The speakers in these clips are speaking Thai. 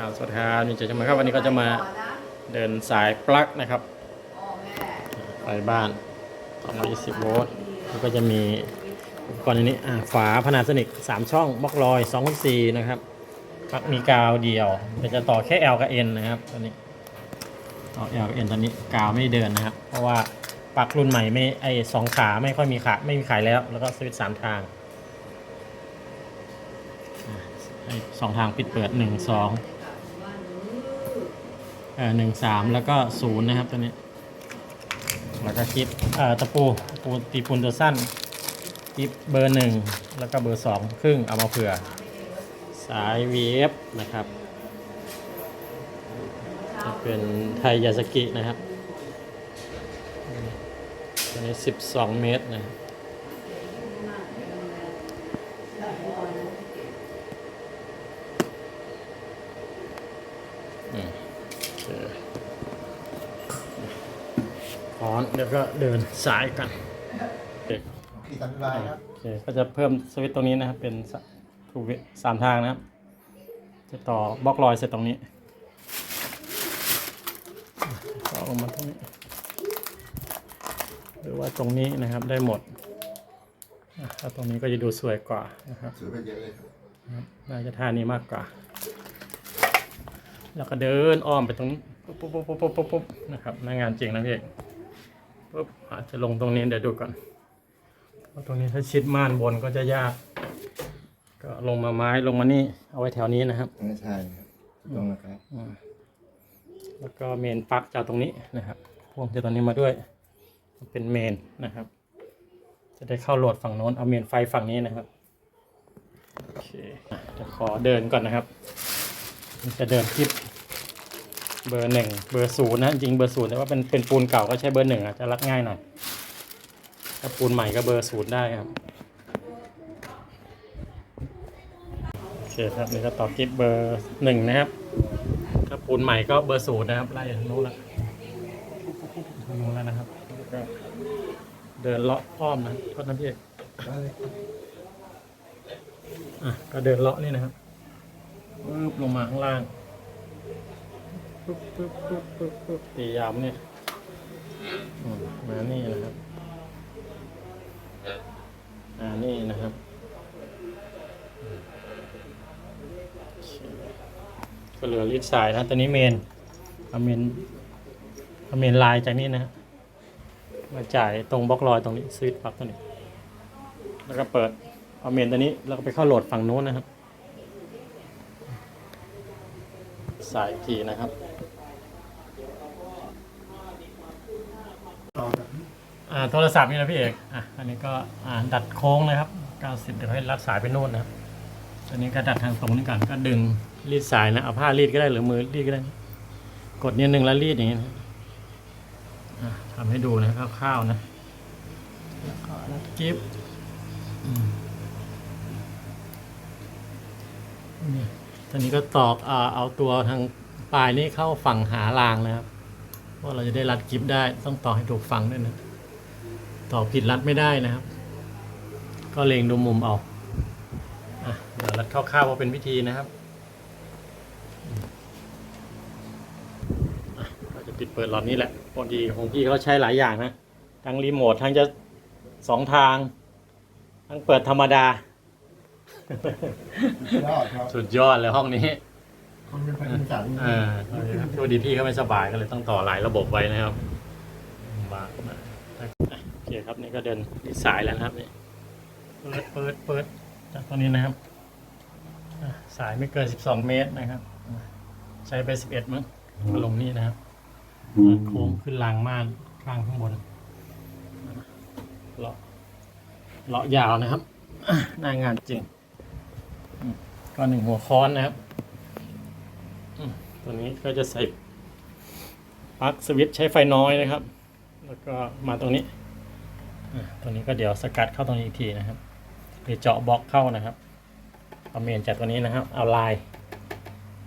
อะข่าวสวัสดีครับนี่จะจะมาครับวันนี้ก็จะมาเดินสายปลั๊กนะครับไฟบ้าน220โวลต์แล้วก็จะมีอุปกรณ์อันนี้ฝาพนาสนิก3 ช่องบล็อกลอย2คูณ4นะครับปลั๊กมีกาวเดียวเดี๋ยวจะต่อแค่ L กับ N นะครับตอนนี้ต่อ L กับ N ตอนนี้กาวไม่เดินนะครับ เพราะว่าปลั๊กรุ่นใหม่ไม่ไอสองขาไม่ค่อยมีขาไม่มีขายแล้ว แล้วก็สวิตช์สามทางสองทางปิดเปิดหนึ่งสอง หนึ่งสามแล้วก็ศูนย์นะครับตัวนี้ แล้วก็คลิปตะปูตะปูตีปูนตัวสั้นคลิปเบอร์หนึ่งแล้วก็เบอร์สองครึ่งเอามาเผื่อ สาย VF นะครับจะเป็นไทยยาสกินะครับตัวนี้ 12 เมตรนะครับ อืมโอเค พร้อมเดี๋ยวก็เดินสายกันโอเคกี่ตันลายครับโอเคก็จะเพิ่มสวิตช์ตรงนี้นะครับ เป็นสถูกสามทางนะครับ จะต่อบล็อกลอยเสร็จตรงนี้ต่อลงมาตรงนี้ หรือว่าตรงนี้นะครับได้หมดอะถ้าตรงนี้ก็จะดูสวยกว่านะครับสวยไปเยอะเลยครับนะครับน่าจะท่านี้มากกว่า แล้วก็เดินอ้อมไปตรงนี้ปุ๊บปุ๊บปุ๊บปุ๊บปุ๊บปุ๊บนะครับหน้างานจริงนะพี่เอกปุ๊บอาจจะลงตรงนี้เดี๋ยวดูก่อนเพราะตรงนี้ถ้าชิดม่านบนก็จะยาก ก็ลงมาไม้ลงมานี่ เอาไว้แถวนี้นะครับไม่ใช่ครับตรงนะครับอืมแล้วก็เมนปลั๊กจะเอาตรงนี้นะครับพ่วงจากตรงนี้มาด้วย เป็นเมนนะครับ จะได้เข้าโหลดฝั่งโน้นเอาเมนไฟฝั่งนี้นะครับโอเคอะจะขอเดินก่อนนะครับ จะเดินคลิปเบอร์หนึ่งเบอร์ศูนย์นะจริงเบอร์ศูนย์แต่ว่าเป็นเป็นปูนเก่าก็ใช้เบอร์หนึ่งอาจจะรัดง่ายหน่อยถ้าปูนใหม่ก็เบอร์ศูนย์ได้ครับโอเคครับนี่ก็ต่อคลิปเบอร์หนึ่งนะครับถ้าปูนใหม่ก็เบอร์ศูนย์นะครับไล่ทางโน้นละทางโน้นแล้วนะครับก็เดินเลาะอ้อมนะโทษนะพี่อกได้เลยครับอะก็เดินเลาะนี่นะครับ ปึ๊บลงมาข้างล่างปึ๊บปึ๊บปึ๊บปึ๊บปึ๊บตียามเนี่ยมานี่นะครับ อ่านี่นะครับก็เหลือลิดสายนะตอนนี้เมนเอาเมนเอาเมนลายจากนี้นะมาจ่ายตรงบล็อกลอยตรงนี้สวิตช์ปลั๊กตัวนี้ แล้วก็เปิดเอาเมนตัวนี้แล้วก็ไปเข้าโหลดฝั่งนู้นนะครับ สายกี่นะครับอ่าโทรศัพท์นี่นะพี่เอกอะอันนี้ก็อ่าดัดโค้งนะครับ90เดี๋ยวให้รัดสายไปโน่นนะครับอันนี้ก็ดัดทางตรงนี้ก่อนก็ดึงรีดสายนะเอาผ้ารีดก็ได้หรือมือรีดก็ได้ กดนิดนึงแล้วรีดอย่างนี้นะทำให้ดูนะคร่าวๆนะแล้วก็รัดกิ๊บนี่ ตอนนี้ก็ตอกเอาตัวทางปลายนี้เข้าฝั่งหารางนะครับเพราเราจะได้รัดกิ๊บได้ต้องต่อให้ถูกฝั่งด้วยนะต่อผิดรัดไม่ได้นะครับ ก็เลงดูมุมเอาอะเดี๋ยวรัดคร่าวๆว่าเป็นวิธีนะครับเราจะปิดเปิดหลอดนี้แหละพอดีของพี่เขาใช้หลายอย่างนะทั้งรีโมททั้งจะสองทาง ทั้งเปิดธรรมดา ยอดครับสุดยอดเลยห้องนี้มันเป็นไฟอินสันเออโชคดีพี่เขาไม่สบายก็เลยต้องต่อหลายระบบไว้นะครับลำบากนะโอเคครับนี่ก็เดินที่สายแล้วนะครับนี่เปิดเปิดเปิดจากตรงนี้นะครับอะสายไม่เกิน12เมตรนะครับอะใช้ไป11มั้งก็ลงนี่นะครับอะโค้งขึ้นรางม่านข้างข้างบนเลาะเลาะยาวนะครับอะหน้างานจริงอืม ก็หนึ่งหัวค้อนนะครับตัวนี้ก็จะใส่ปลั๊กสวิตช์ใช้ไฟน้อยนะครับ แล้วก็มาตรงนี้ตัวนี้ก็เดี๋ยวสกัดเข้าตรงนี้อีกทีนะครับหรือเจาะบล็อกเข้านะครับเอาเมนจากตัวนี้นะครับ เอาลาย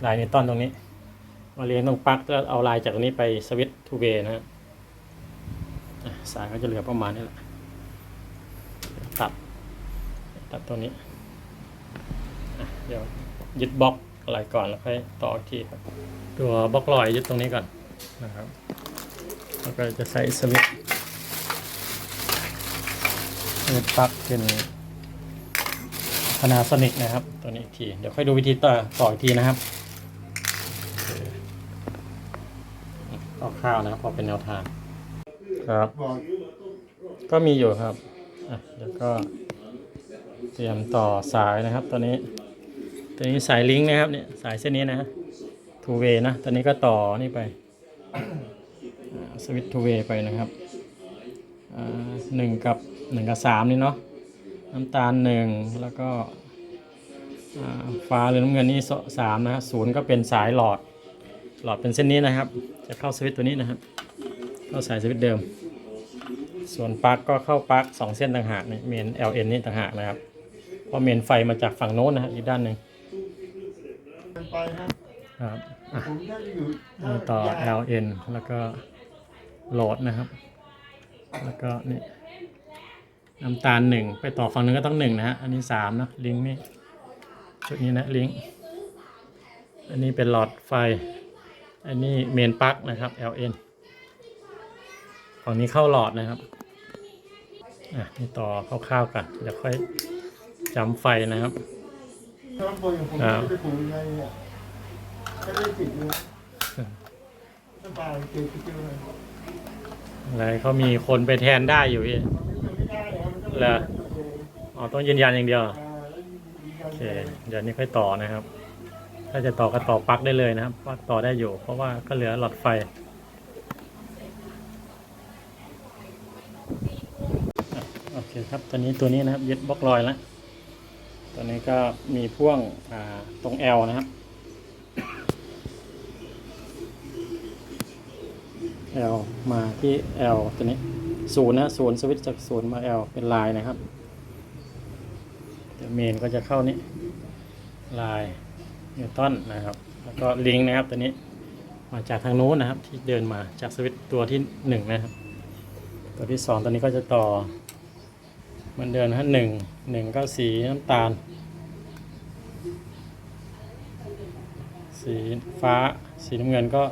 ลายในต้นตรงนี้มาเรียงตรงปลั๊กแล้วเอาลายจากตรงนี้ไปสวิตช์ทูเวนะครับสายก็จะเหลือประมาณนี้แหละตัดตัดตัวนี้ เดี๋ยวยึดบล็อกอะไรก่อนแล้วค่อยต่อทีครับ ตัวบล็อกลอยยึดตรงนี้ก่อนนะครับแล้วก็จะใส่สวิตช์สวิตช์ปลั๊กเป็นพนาโซนิกนะครับ ตัวนี้อีกที เดี๋ยวค่อยดูวิธีต่อต่ออีกทีนะครับโอเคคร่าวๆนะครับพอเป็นแนวทางครับ ก็มีอยู่ครับอะเดี๋ยวก็เตรียมต่อสายนะครับตัวนี้ ตัวนี้สายลิงก์นะครับเนี่ยสายเส้นนี้นะทูเวนะตัวนี้ก็ต่อนี่ไปสวิตทูเวไปนะครับหนึ่งกับหนึ่งกับสามนี่เนาะน้ำตาลหนึ่งแล้วก็ฟ้าหรือน้ำเงินนี่สามนะฮะศูนย์ก็เป็นสายหลอด หลอดเป็นเส้นนี้นะครับ จะเข้าสวิตตัวนี้นะครับเข้าสายสวิตเดิม ส่วนปลั๊กก็เข้าปลั๊กสองเส้นต่างหากนี่เมน LN นี่ต่างหากนะครับเพราะเมนไฟมาจากฝั่งโน้นนะฮะอีกด้านหนึ่ง ไปนะครับอะผมถ้าจะอยู่ถ้ามีต่อ ยา LN แล้วก็โหลดนะครับ แล้วก็นี่น้ำตาลหนึ่งไปต่อฝั่งนึงก็ต้องหนึ่งนะฮะอันนี้สามเนอะลิงก์นี่ชุดนี้นะลิงก์อันนี้เป็นหลอดไฟ อันนี้เมนปลั๊กนะครับ LN ฝั่งนี้เข้าหลอดนะครับอะนี่ต่อคร่าวๆกันเดี๋ยวค่อยจำไฟนะครับถ้าลำโพงอย่างผมครับจะไปปลูกยังไงเนี่ย ไม่ได้ติดน้ำตาลเกลือเกลือเลยอะไรเขามีคนไปแทนได้อยู่พี่ มันไม่ได้ครับมันต้องเหรอ อ๋อต้องยืนยันอย่างเดียวโอเคเดี๋ยวนี้ค่อยต่อนะครับ ถ้าจะต่อก็ต่อปลั๊กได้เลยนะครับว่าต่อได้อยู่ เพราะว่าก็เหลือหลอดไฟอะโอเคครับตอนนี้ตัวนี้นะครับยึดบล็อกลอยแล้วตัวนี้ก็มีพ่วงอ่าตรง L นะครับ L มาที่ L ตัวนี้ศูนย์นะศูนย์สวิตช์จากศูนย์มา L เป็นลายนะครับเดี๋ยวเมนก็จะเข้านี้ลายนิวตันนะครับ แล้วก็ลิงก์นะครับตัวนี้มาจากทางโน้นนะครับ ที่เดินมาจากสวิตตัวที่หนึ่งนะครับ ตัวที่สองตัวนี้ก็จะต่อมันเดินนะฮะหนึ่งหนึ่งก็สีน้ำตาล สีฟ้าสีน้ำเงินก็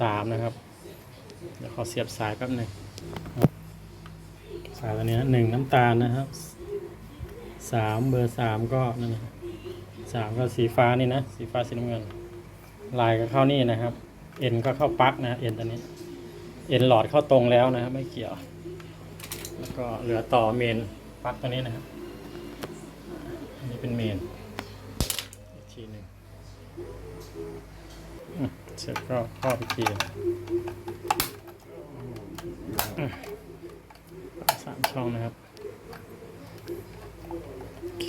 สามนะครับ เดี๋ยวขอเสียบสายแป๊บหนึ่งสายตัวนี้นะหนึ่งน้ำตาลนะครับสามเบอร์สามก็นั่นนะสามก็สีฟ้านี่นะสีฟ้าสีน้ำเงิน ลายก็เข้านี่นะครับเอ็นก็เข้าปลั๊กนะเอ็นตัวนี้เอ็นหลอดเข้าตรงแล้วนะครับไม่เกี่ยว แล้วก็เหลือต่อเมนปลั๊กตัวนี้นะครับอันนี้เป็นเมน เสร็จก็ครอบอีกทีสามช่องนะครับ โอเค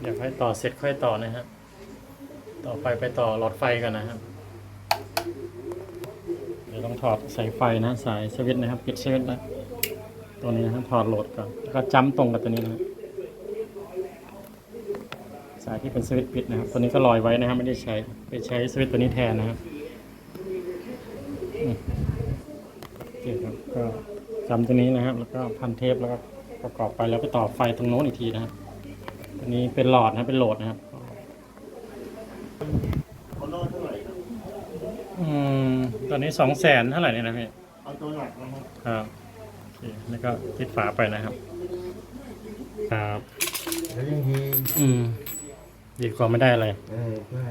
เดี๋ยวค่อยต่อเสร็จค่อยต่อนะครับ ต่อไปไปต่อหลอดไฟกันนะครับ เดี๋ยวต้องถอดสายไฟนะ สายสวิตช์นะครับ ปิดสวิตช์นะ ตัวนี้นะครับถอดโหลดก่อน แล้วก็จ้ำตรงกับตัวนี้นะครับ ที่เป็นสวิตช์ปิดนะครับ ตัวนี้ก็ลอยไว้นะครับไม่ได้ใช้ไปใช้สวิตช์ตัวนี้แทนนะครับอืมโอเคครับก็จำตัวนี้นะครับ แล้วก็พันเทปแล้วก็ประกอบไปแล้วไปต่อไฟตรงโน้นอีกทีนะครับตัวนี้เป็นหลอดนะครับเป็นโหลดนะครับเขาโน้ตเท่าไหร่ครับอืมตอนนี้สองแสนเท่าไหร่เนี่ยนะพี่เอาตัวหลักนะครับครับโอเคแล้วก็ติดฝาไปนะครับ ครับ แล้วยังทีอืม ดีกว่าไม่ได้อะไรเออใช่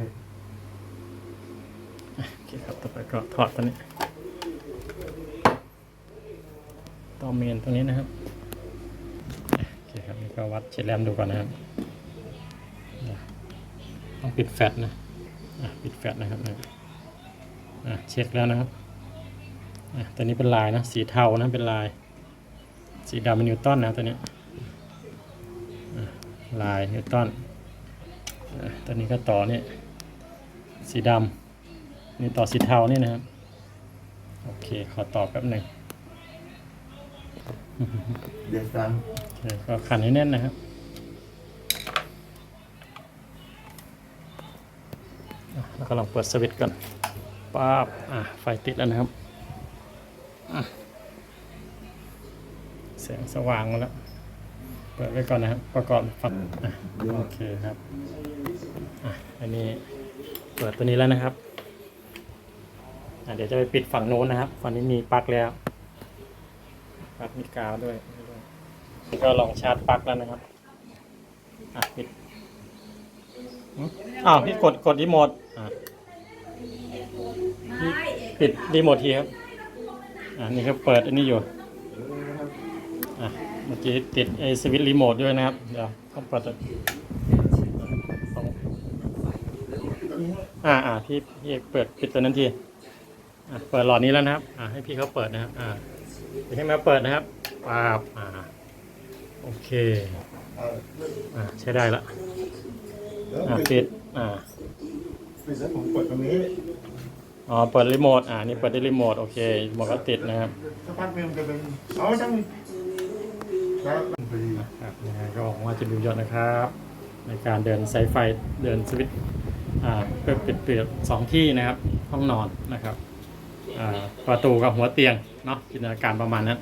โอเคครับต่อไปก็ถอดตัวนี้ต่อเมนตรงนี้นะครับโอเคครับนี่ก็วัดเช็ดแรมดูก่อนนะครับเดี๋ยวต้องปิดแฟลชนะอะปิดแฟลชนะครับเนี่ยอะเช็คแล้วนะครับอะตัวนี้เป็นลายนะ สีเทานะเป็นลาย สีดำเป็นนิวตันนะตัวนี้อะลายนิวตันอะ ตัวนี้ก็ต่อเนี่ยสีดำนี่ต่อสีเทานี่นะครับ โอเค ขอต่อแป๊บหนึ่งเดือดซันโอเคก็ขันให้แน่นนะครับอะแล้วก็ลองเปิดสวิตช์ก่อนป๊าบอะ ไฟติดแล้วนะครับอะแสงสว่างมาแล้วเปิดไว้ก่อนนะครับ ประกอบฟังอะโอเคครับอะอันนี้เปิดตัวนี้แล้วนะครับอะเดี๋ยวจะไปปิดฝั่งโน้นนะครับ ฝั่งนี้มีปลั๊กแล้วปลั๊กมีกาวด้วยก็ลองชาร์จปลั๊กแล้วนะครับอะปิดอืมอ้าวพี่กดกดรีโมทอะพี่ปิดรีโมททีครับอะนี่ก็เปิดอันนี้อยู่อะ เมื่อกี้ติดไอ้สวิตช์รีโมทด้วยนะครับ เดี๋ยวต้องเปิดตัวต้องอ่าอ่าพี่พี่เอกเปิดปิดตัวนั้นทีอะเปิดหลอดนี้แล้วนะครับ อ่าให้พี่เขาเปิดนะครับ อ่าเดี๋ยวให้มาเปิดนะครับปาบอ่าโอเค อ่าอ่าใช้ได้ละแล้วอ่าปิปิดดอ่าปิดแล้วผมเปิดตรงนี้อ๋อเปิดรีโมทอ่านี่เปิดด้วยรีโมทโอเครีโมทก็ติดนะครับสักพักหนึงมันจะเป็นเอาช่าง แล้วมันพอดีครับยังไงก็หวังว่าจะดูยอดนะครับ ในการเดินสายไฟเดินสวิตช์อ่าเพื่อปิดเปลี่ยนสองที่นะครับ ห้องนอนนะครับอ่าประตูกับหัวเตียงเนาะจินตนาการประมาณนั้น